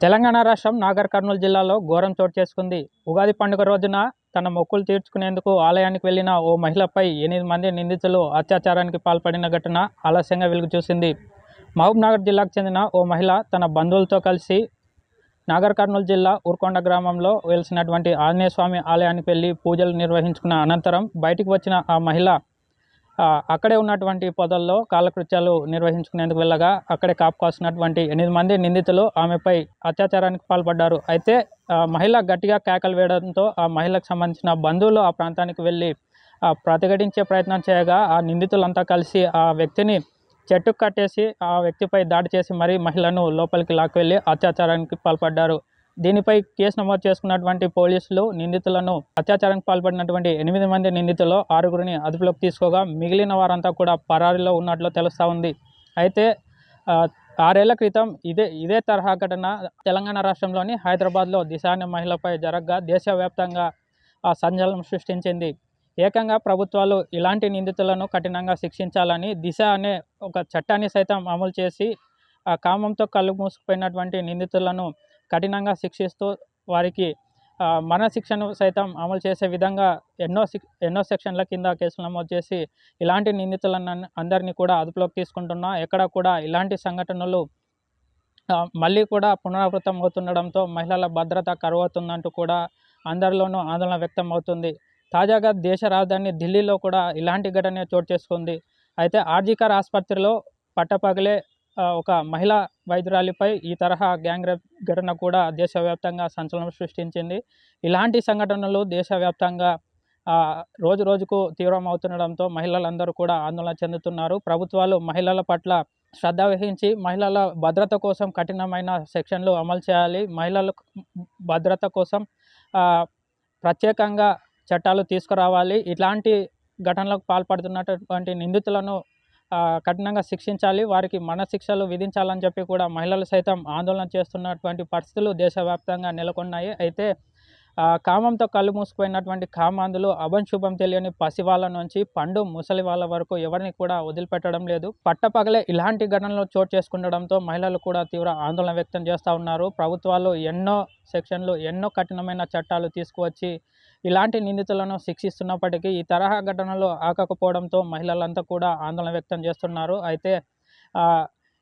తెలంగాణ రాష్ట్రం నాగర్ కర్నూలు జిల్లాలో ఘోరం చోటు చేసుకుంది. ఉగాది పండుగ రోజున తన మొక్కులు తీర్చుకునేందుకు ఆలయానికి వెళ్ళిన ఓ మహిళపై ఎనిమిది మంది నిందితులు అత్యాచారానికి పాల్పడిన ఘటన ఆలస్యంగా వెలుగు చూసింది. మహబూబ్నగర్ జిల్లాకు చెందిన ఓ మహిళ తన బంధువులతో కలిసి నాగర్ కర్నూలు జిల్లా ఊర్కొండ గ్రామంలో వెలిసినటువంటి ఆంజనేయ స్వామి ఆలయానికి వెళ్ళి పూజలు నిర్వహించుకున్న అనంతరం బయటికి వచ్చిన ఆ మహిళ అక్కడే ఉన్నటువంటి పొదల్లో కాలకృత్యాలు నిర్వహించుకునేందుకు వెళ్ళగా అక్కడే కాపు కాసినటువంటి ఎనిమిది మంది నిందితులు ఆమెపై అత్యాచారానికి పాల్పడ్డారు. అయితే మహిళ గట్టిగా కేకలు వేయడంతో ఆ మహిళకు సంబంధించిన బంధువులు ఆ ప్రాంతానికి వెళ్ళి ప్రతిఘటించే ప్రయత్నం చేయగా ఆ నిందితులంతా కలిసి ఆ వ్యక్తిని చెట్టుకు కట్టేసి ఆ వ్యక్తిపై దాడి చేసి మరీ మహిళను లోపలికి లాక్కెళ్ళి అత్యాచారానికి పాల్పడ్డారు. దీనిపై కేసు నమోదు చేసుకున్నటువంటి పోలీసులు నిందితులను అత్యాచారానికి పాల్పడినటువంటి ఎనిమిది మంది నిందితులు ఆరుగురిని అదుపులోకి తీసుకోగా మిగిలిన వారంతా కూడా పరారీలో ఉన్నట్లు తెలుస్తూ ఉంది. అయితే ఆరేళ్ళ క్రితం ఇదే ఇదే తరహా ఘటన తెలంగాణ రాష్ట్రంలోని హైదరాబాద్లో దిశ అనే మహిళపై జరగగా దేశవ్యాప్తంగా ఆ సంచలనం సృష్టించింది. ఏకంగా ప్రభుత్వాలు ఇలాంటి నిందితులను కఠినంగా శిక్షించాలని దిశ అనే ఒక చట్టాన్ని సైతం అమలు చేసి ఆ కామంతో కళ్ళు మూసుకుపోయినటువంటి నిందితులను కఠినంగా శిక్షిస్తూ వారికి మన శిక్షను సైతం అమలు చేసే విధంగా ఎన్నో ఎన్నో సెక్షన్ల కింద కేసులు నమోదు చేసి ఇలాంటి నిందితులను అందరినీ కూడా అదుపులోకి తీసుకుంటున్నా ఎక్కడ కూడా ఇలాంటి సంఘటనలు మళ్ళీ కూడా పునరావృతం అవుతుండడంతో మహిళల భద్రత కరువవుతుందంటూ కూడా అందరిలోనూ ఆందోళన వ్యక్తం అవుతుంది. తాజాగా దేశ రాజధాని ఢిల్లీలో కూడా ఇలాంటి ఘటన చోటు చేసుకుంది. అయితే ఆర్జికర్ ఆసుపత్రిలో పట్టపగలే ఒక మహిళా వైద్యురాలిపై ఈ తరహా గ్యాంగ్ రేప్ ఘటన కూడా దేశవ్యాప్తంగా సంచలనం సృష్టించింది. ఇలాంటి సంఘటనలు దేశవ్యాప్తంగా రోజు రోజుకు తీవ్రమవుతుండడంతో మహిళలందరూ కూడా ఆందోళన చెందుతున్నారు. ప్రభుత్వాలు మహిళల పట్ల శ్రద్ధ వహించి మహిళల భద్రత కోసం కఠినమైన సెక్షన్లు అమలు చేయాలి. మహిళల భద్రత కోసం ప్రత్యేకంగా చట్టాలు తీసుకురావాలి. ఇలాంటి ఘటనలకు పాల్పడుతున్నటువంటి నిందితులను కఠినంగా శిక్షించాలి వారికి మరణశిక్షలు విధించాలని చెప్పి కూడా మహిళలు సైతం ఆందోళన చేస్తున్నటువంటి పరిస్థితులు దేశవ్యాప్తంగా నెలకొన్నాయి. అయితే కామంతో కళ్ళు మూసుకుపోయినటువంటి కామాంధులు అభంశుభం తెలియని పసివాళ్ళ నుంచి పండు ముసలి వాళ్ళ వరకు ఎవరిని కూడా వదిలిపెట్టడం లేదు. పట్టపగలే ఇలాంటి ఘటనలు చోటు చేసుకుండడంతో మహిళలు కూడా తీవ్ర ఆందోళన వ్యక్తం చేస్తూ ఉన్నారు. ప్రభుత్వాలు ఎన్నో సెక్షన్లు ఎన్నో కఠినమైన చట్టాలు తీసుకువచ్చి ఇలాంటి నిందితులను శిక్షిస్తున్నప్పటికీ ఈ తరహా ఘటనలు ఆకకపోవడంతో మహిళలంతా కూడా ఆందోళన వ్యక్తం చేస్తున్నారు. అయితే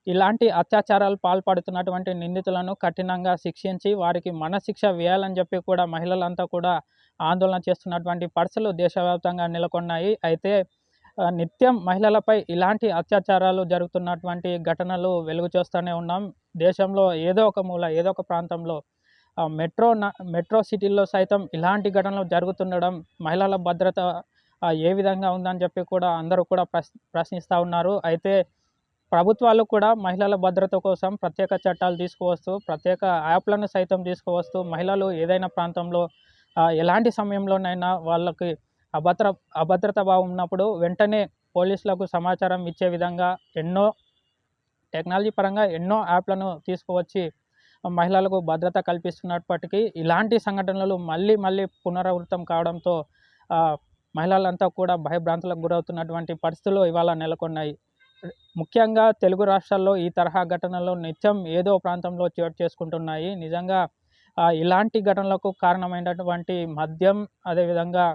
ఇలాంటి అత్యాచారాలు పాల్పడుతున్నటువంటి నిందితులను కఠినంగా శిక్షించి వారికి మనశిక్ష వేయాలని చెప్పి కూడా మహిళలంతా కూడా ఆందోళన చేస్తున్నటువంటి పరిస్థితులు దేశవ్యాప్తంగా నెలకొన్నాయి. అయితే నిత్యం మహిళలపై ఇలాంటి అత్యాచారాలు జరుగుతున్నటువంటి ఘటనలు వెలుగు చూస్తూనే ఉన్నాం. దేశంలో ఏదో ఒక మూల ఏదో ఒక ప్రాంతంలో మెట్రో న- మెట్రో సిటీల్లో సైతం ఇలాంటి ఘటనలు జరుగుతుండడం మహిళల భద్రత ఏ విధంగా ఉందని చెప్పి కూడా అందరూ కూడా ప్రశ్ ప్రశ్నిస్తూ ఉన్నారు. అయితే ప్రభుత్వాలు కూడా మహిళల భద్రత కోసం ప్రత్యేక చట్టాలు తీసుకువస్తూ ప్రత్యేక యాప్లను సైతం తీసుకువస్తూ మహిళలు ఏదైనా ప్రాంతంలో ఎలాంటి సమయంలోనైనా వాళ్ళకి అభద్ర అభద్రత భావం ఉన్నప్పుడు వెంటనే పోలీసులకు సమాచారం ఇచ్చే విధంగా ఎన్నో టెక్నాలజీ పరంగా ఎన్నో యాప్లను తీసుకువచ్చి మహిళలకు భద్రత కల్పిస్తున్నప్పటికీ ఇలాంటి సంఘటనలు మళ్ళీ మళ్ళీ పునరావృతం కావడంతో మహిళలంతా కూడా భయభ్రాంతులకు గురవుతున్నటువంటి పరిస్థితులు ఇవాళ నెలకొన్నాయి. ముఖ్యంగా తెలుగు రాష్ట్రాల్లో ఈ తరహా ఘటనలు నిత్యం ఏదో ప్రాంతంలో చోటు చేసుకుంటున్నాయి. నిజంగా ఇలాంటి ఘటనలకు కారణమైనటువంటి మద్యం అదేవిధంగా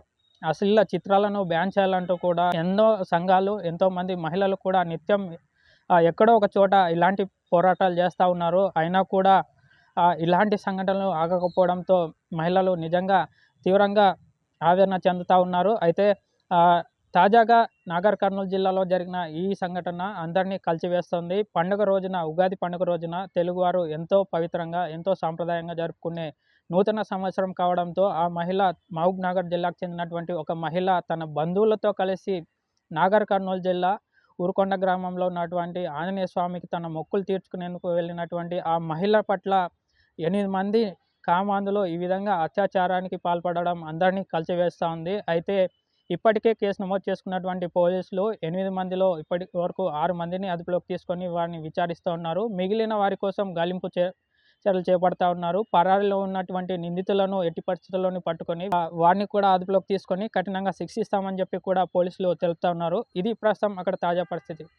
అశ్లీల చిత్రాలను బ్యాన్ చేయాలంటూ కూడా ఎన్నో సంఘాలు ఎంతోమంది మహిళలు కూడా నిత్యం ఎక్కడో ఒక చోట ఇలాంటి పోరాటాలు చేస్తూ ఉన్నారు. అయినా కూడా ఇలాంటి సంఘటనలు ఆగకపోవడంతో మహిళలు నిజంగా తీవ్రంగా ఆవేదన చెందుతూ ఉన్నారు. అయితే తాజాగా నాగర్ కర్నూలు జిల్లాలో జరిగిన ఈ సంఘటన అందరినీ కలిసివేస్తుంది. పండుగ రోజున ఉగాది పండుగ రోజున తెలుగువారు ఎంతో పవిత్రంగా ఎంతో సాంప్రదాయంగా జరుపుకునే నూతన సంవత్సరం కావడంతో ఆ మహిళ మహబూబ్ నగర్ జిల్లాకు చెందినటువంటి ఒక మహిళ తన బంధువులతో కలిసి నాగర్ కర్నూలు జిల్లా ఊరుకొండ గ్రామంలో ఉన్నటువంటి ఆంజనేయ స్వామికి తన మొక్కులు తీర్చుకునేందుకు వెళ్ళినటువంటి ఆ మహిళ పట్ల ఎనిమిది మంది కామాంధులు ఈ విధంగా అత్యాచారానికి పాల్పడడం అందరినీ కలిసివేస్తూ ఉంది. అయితే ఇప్పటికే కేసు నమోదు చేసుకున్నటువంటి పోలీసులు ఎనిమిది మందిలో ఇప్పటి వరకు ఆరు మందిని అదుపులోకి తీసుకొని వారిని విచారిస్తూ ఉన్నారు. మిగిలిన వారి కోసం గాలింపు చే చర్యలు చేపడతా ఉన్నారు. పరారీలో ఉన్నటువంటి నిందితులను ఎట్టి పరిస్థితుల్లోనూ పట్టుకొని వారిని కూడా అదుపులోకి తీసుకొని కఠినంగా శిక్షిస్తామని చెప్పి కూడా పోలీసులు తెలుపుతా ఉన్నారు. ఇది ప్రస్తుతం అక్కడ తాజా పరిస్థితి.